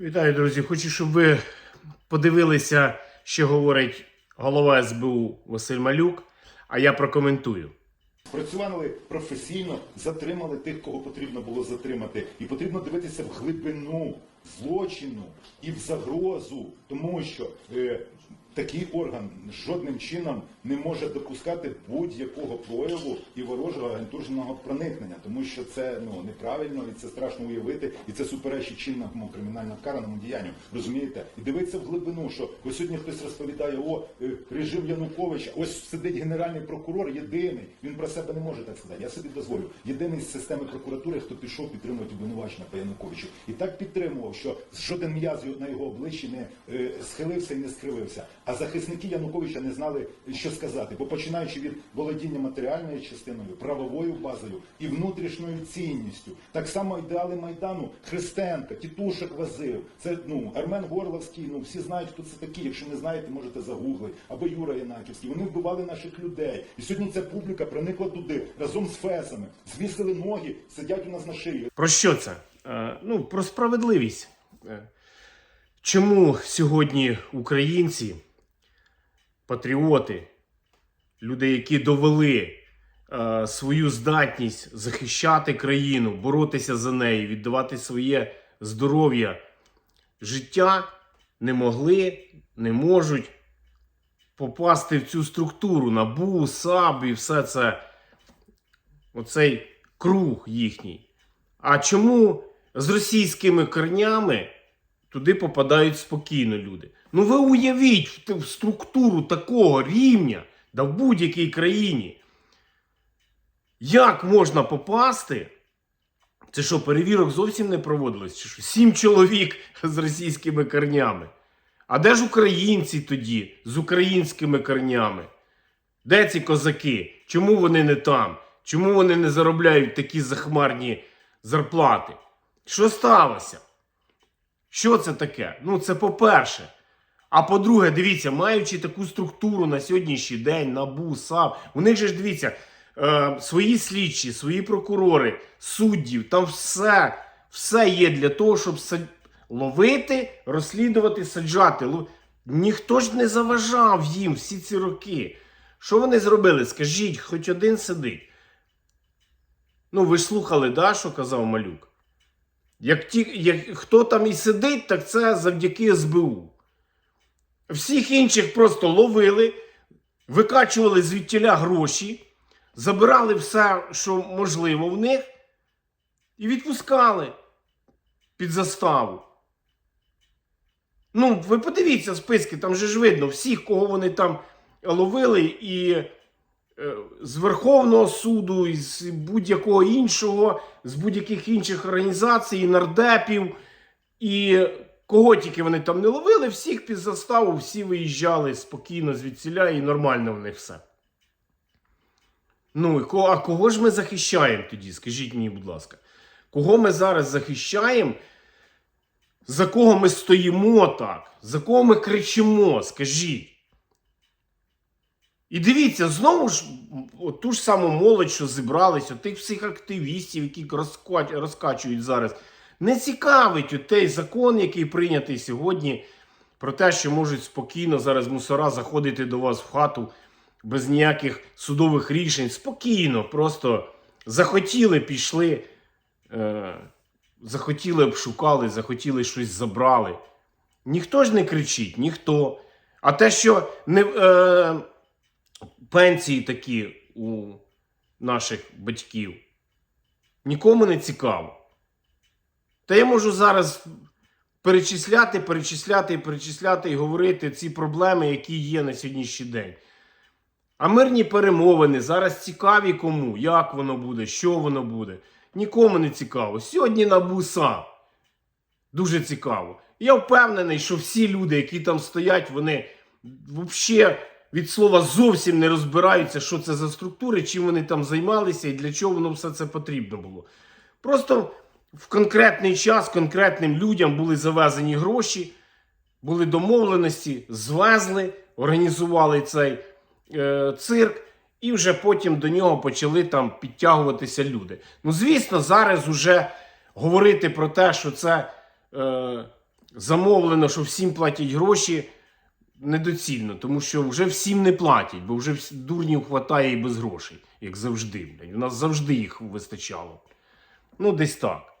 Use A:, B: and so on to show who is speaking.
A: Вітаю, друзі. Хочу, щоб ви подивилися, що говорить голова СБУ Василь Малюк, а я прокоментую.
B: Працювали професійно, затримали тих, кого потрібно було затримати. І потрібно дивитися в глибину злочину і в загрозу, тому що е, такий орган жодним чином не може допускати будь-якого прояву і ворожого агентурного проникнення, тому що це ну неправильно і це страшно уявити, і це суперечить чинному кримінально вкараному діянню. Розумієте? І дивиться в глибину, що ось сьогодні хтось розповідає, о е, режим Януковича, ось сидить генеральний прокурор, єдиний. Він про себе не може так сказати. Я собі дозволю. Єдиний з системи прокуратури, хто пішов підтримувати обвинувачення по Януковичу, і так підтримував, що жоден м'яз на його обличчі не е, схилився і не скривився. А захисники Януковича не знали, що сказати, бо починаючи від володіння матеріальною частиною, правовою базою і внутрішньою цінністю, так само ідеали майдану Христенка, Тітушек возив. Це ну Армен Горловський. Ну всі знають, хто це такі. Якщо не знаєте, можете загуглити. Або Юра Янаківський. Вони вбивали наших людей. І сьогодні ця публіка проникла туди разом з фесами, звісили ноги, сидять у нас на шиї.
A: Про що це? Е, ну, про справедливість. Е, чому сьогодні українці, патріоти, люди, які довели е, свою здатність захищати країну, боротися за неї, віддавати своє здоров'я, життя, не могли, не можуть попасти в цю структуру. НАБУ, САБ і все це, оцей круг їхній. А чому з російськими корнями туди попадають спокійно люди? Ну ви уявіть в структуру такого рівня, да в будь-якій країні. Як можна попасти? Це що, перевірок зовсім не проводилось? Чи що? Сім чоловік з російськими корнями. А де ж українці тоді з українськими корнями? Де ці козаки? Чому вони не там? Чому вони не заробляють такі захмарні зарплати? Що сталося? Що це таке? Ну, це по-перше. А по-друге, дивіться, маючи таку структуру на сьогоднішній день, НАБУ, САП, у них же ж дивіться, е, свої слідчі, свої прокурори, суддів, там все, все є для того, щоб ловити, розслідувати, саджати. Ніхто ж не заважав їм всі ці роки. Що вони зробили? Скажіть, хоч один сидить. Ну, ви ж слухали, да, що казав малюк? Як ті, як, хто там і сидить, так це завдяки СБУ. Всіх інших просто ловили, викачували звідтіля гроші, забирали все, що можливо в них, і відпускали під заставу. Ну, ви подивіться списки, там же ж видно всіх, кого вони там ловили, і з Верховного суду, з будь-якого іншого, з будь-яких інших організацій, нардепів, і кого тільки вони там не ловили, всіх під заставу, всі виїжджали спокійно звідсіля, і нормально в них все. Ну, а кого ж ми захищаємо тоді? Скажіть мені, будь ласка, кого ми зараз захищаємо? За кого ми стоїмо так? За кого ми кричимо? Скажіть. І дивіться, знову ж ту ж саму молодь, що зібрались, от тих всіх активістів, які розкачують зараз. Не цікавить той закон, який прийнятий сьогодні, про те, що можуть спокійно зараз мусора заходити до вас в хату без ніяких судових рішень. Спокійно, просто захотіли, пішли. Е- захотіли обшукали, захотіли щось забрали. Ніхто ж не кричить, ніхто. А те, що не, е, пенсії такі у наших батьків, нікому не цікаво. Та я можу зараз перечисляти, перечисляти і перечисляти і говорити ці проблеми, які є на сьогоднішній день. А мирні перемовини зараз цікаві кому, як воно буде, що воно буде. Нікому не цікаво. Сьогодні на буса. Дуже цікаво. Я впевнений, що всі люди, які там стоять, вони взагалі від слова зовсім не розбираються, що це за структури, чим вони там займалися і для чого воно все це потрібно було. Просто в конкретний час конкретним людям були завезені гроші, були домовленості, звезли, організували цей е, цирк, і вже потім до нього почали там підтягуватися люди. Ну, звісно, зараз уже говорити про те, що це е, замовлено, що всім платять гроші, недоцільно, тому що вже всім не платять, бо вже дурнів хватає і без грошей, як завжди. Блядь. У нас завжди їх вистачало. Ну, десь так.